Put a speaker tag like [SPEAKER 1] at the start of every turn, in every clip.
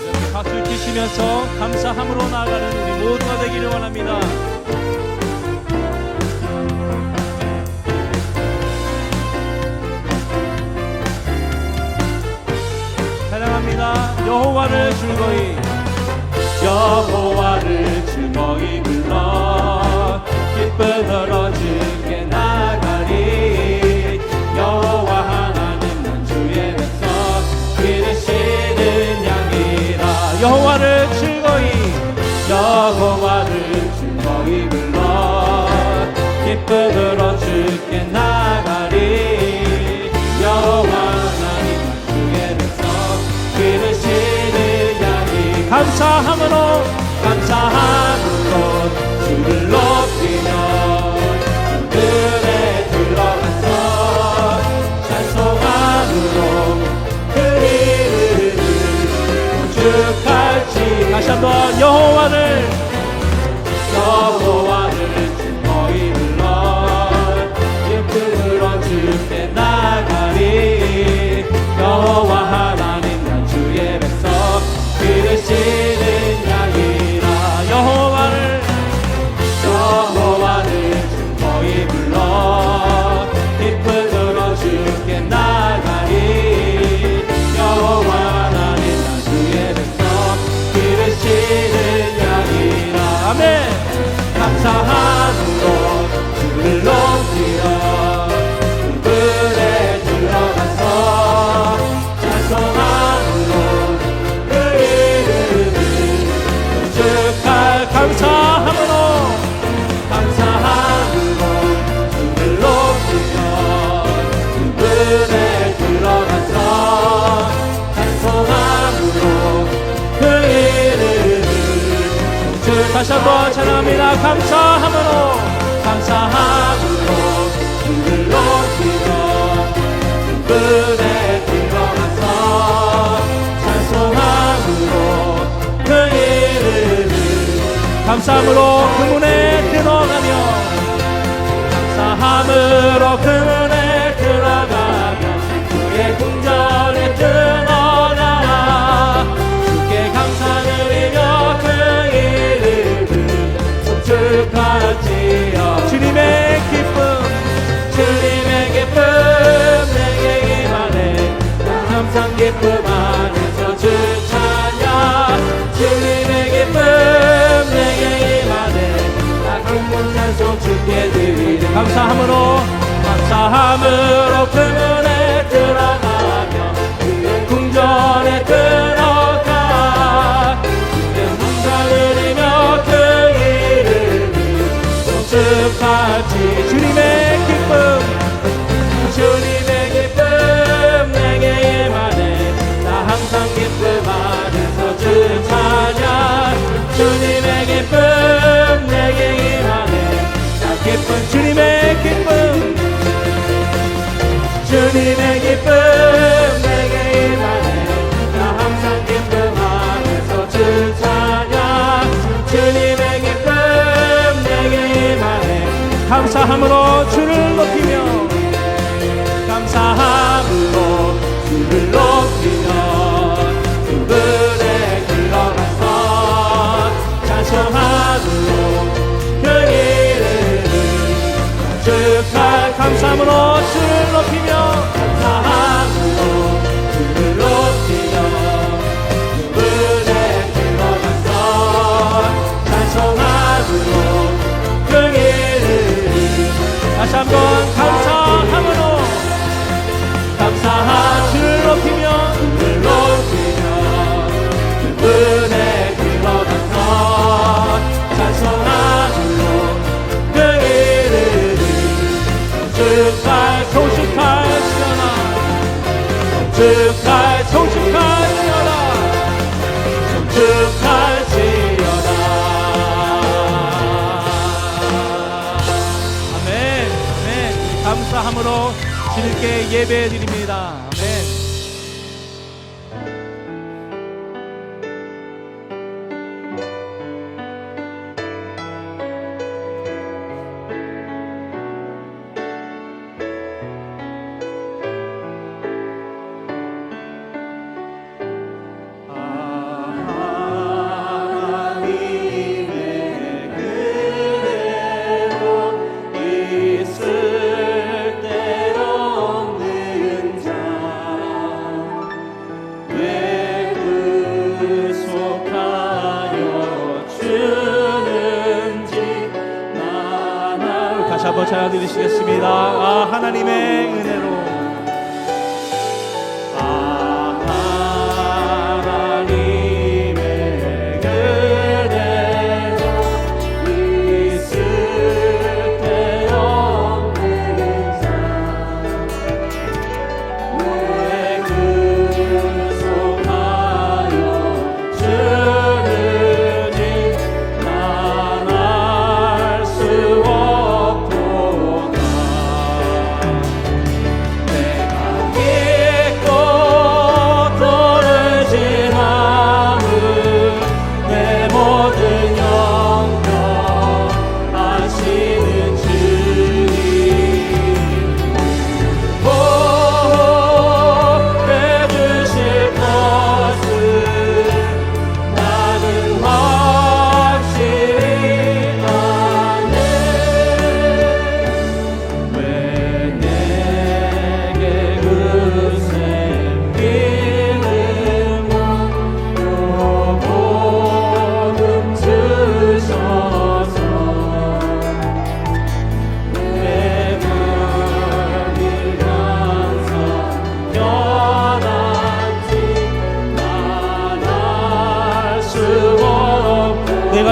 [SPEAKER 1] 이렇게 박수 치시면서 감사함으로 나아가는 우리 모두가 되기를 원합니다. 찬양합니다. 여호와를 즐거이 여호와를 즐거이 불러 기쁨으로 주 기쁨으로 주께 나가리. 여호와 하나님 난 주의 백성 기르시는 양이 감사함으로 감사함으로 주를 높이며 그들에 들어가서 찬송함으로 그 이름을 오죽할지. 다시 한번 여호와를 감사함으로 그 문에 들어가며 감사함으로 그 문에 들어가며 주의 궁전에 들어가 주께 감사 드리며 그 이름을 송축할지어 주님의 기쁨 주님의 기쁨 내게 임하네. 나 항상 기쁨 감사함으로 감사함으로 그 문에 들어가며 그의 궁전에 들어가. 주의 감사드리며 그 이름을 송축하지. 주님의 기쁨 주님의 기쁨 내게 임하네 나 항상 기쁨 안에서 주 찬양 주님의 기쁨 내게 임하네 나 기쁨 주 감사함으로 주를 높이 주님께 예배해 드립니다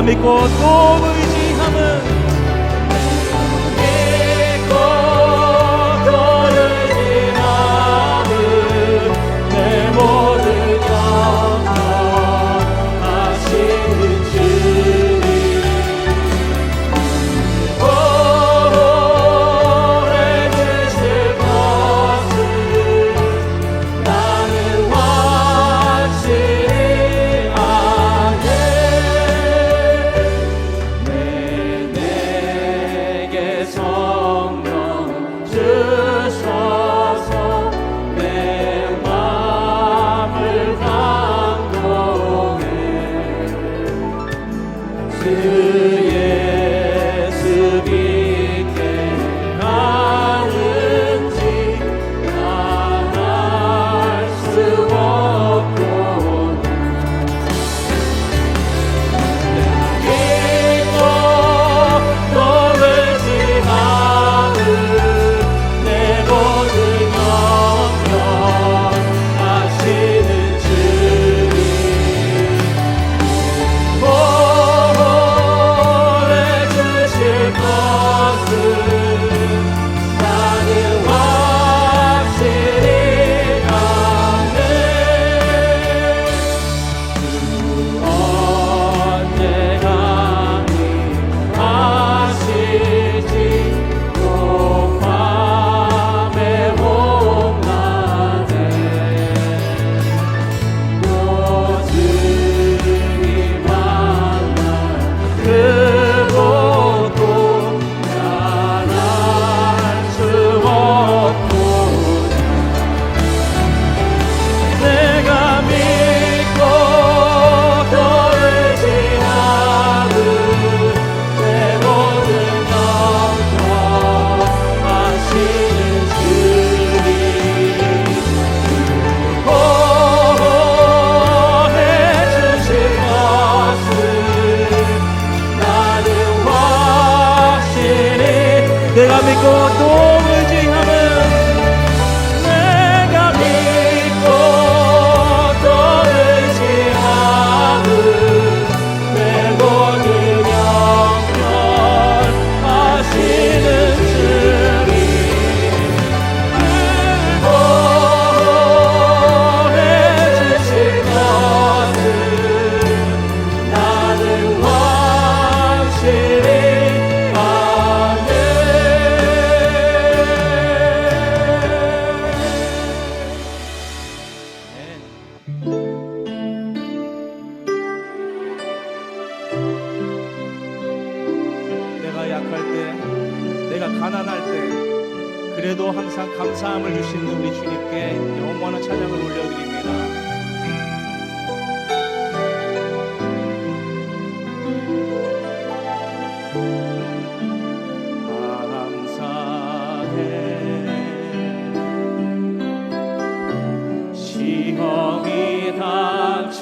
[SPEAKER 1] dinâmico, tudo 내가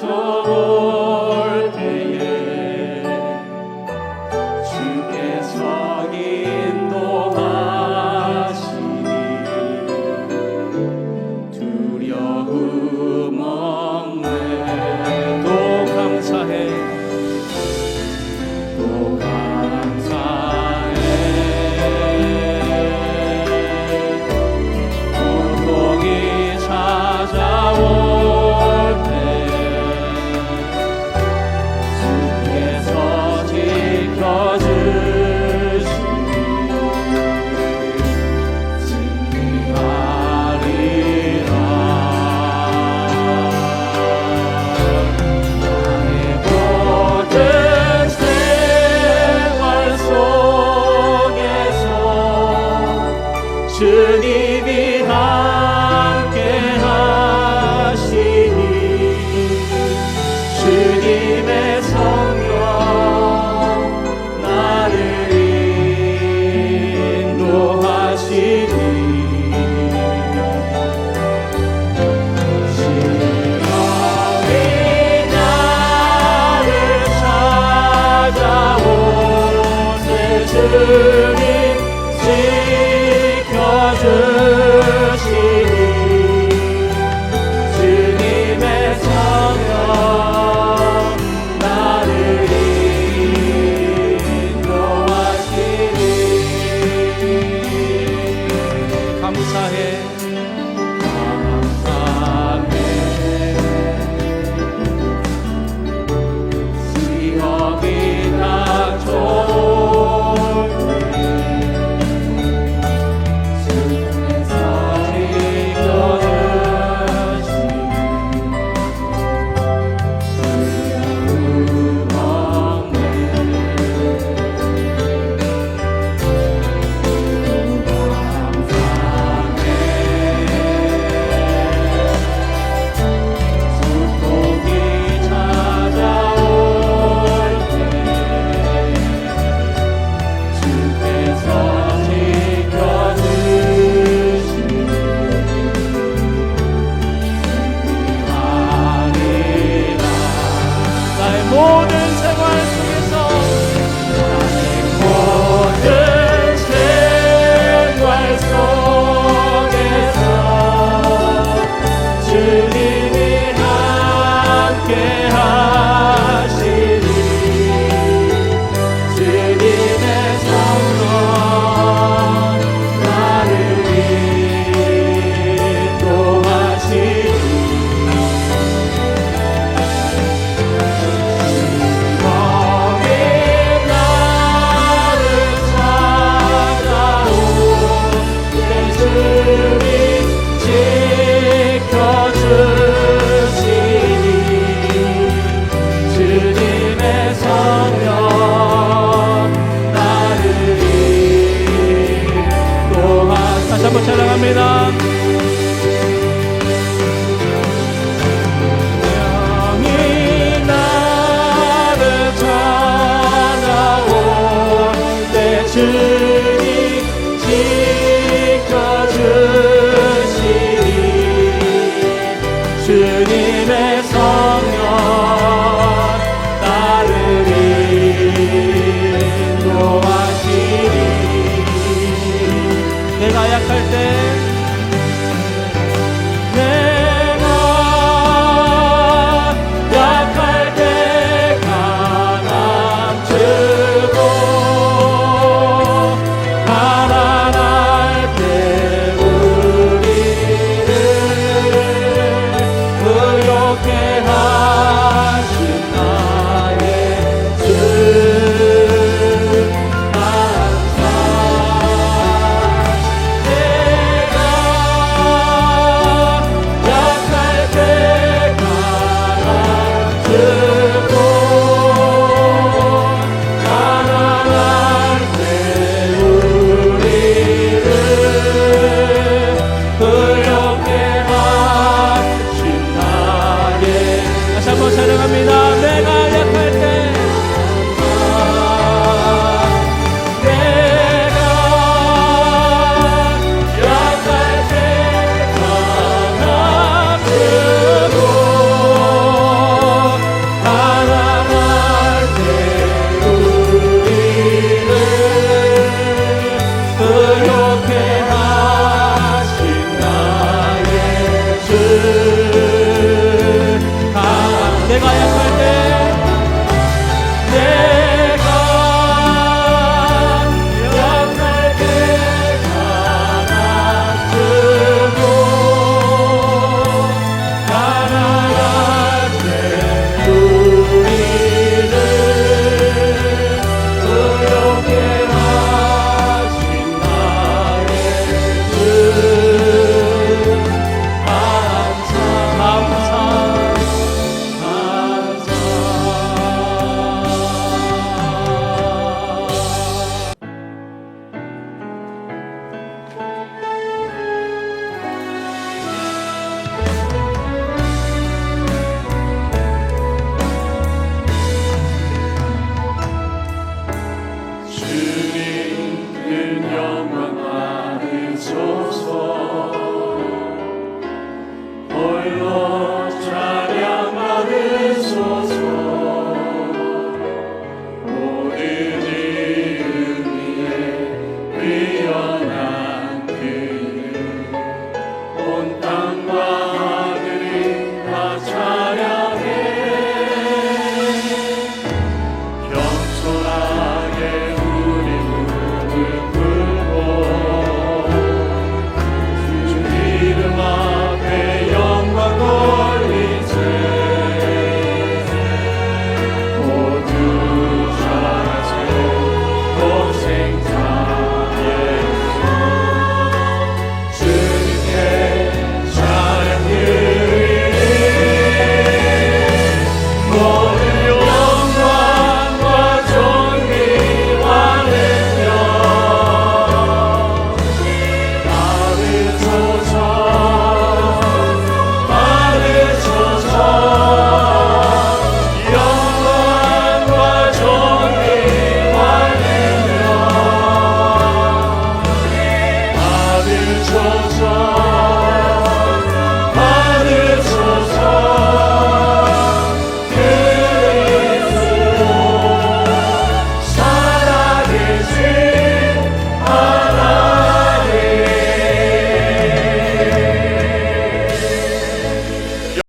[SPEAKER 1] Shalom.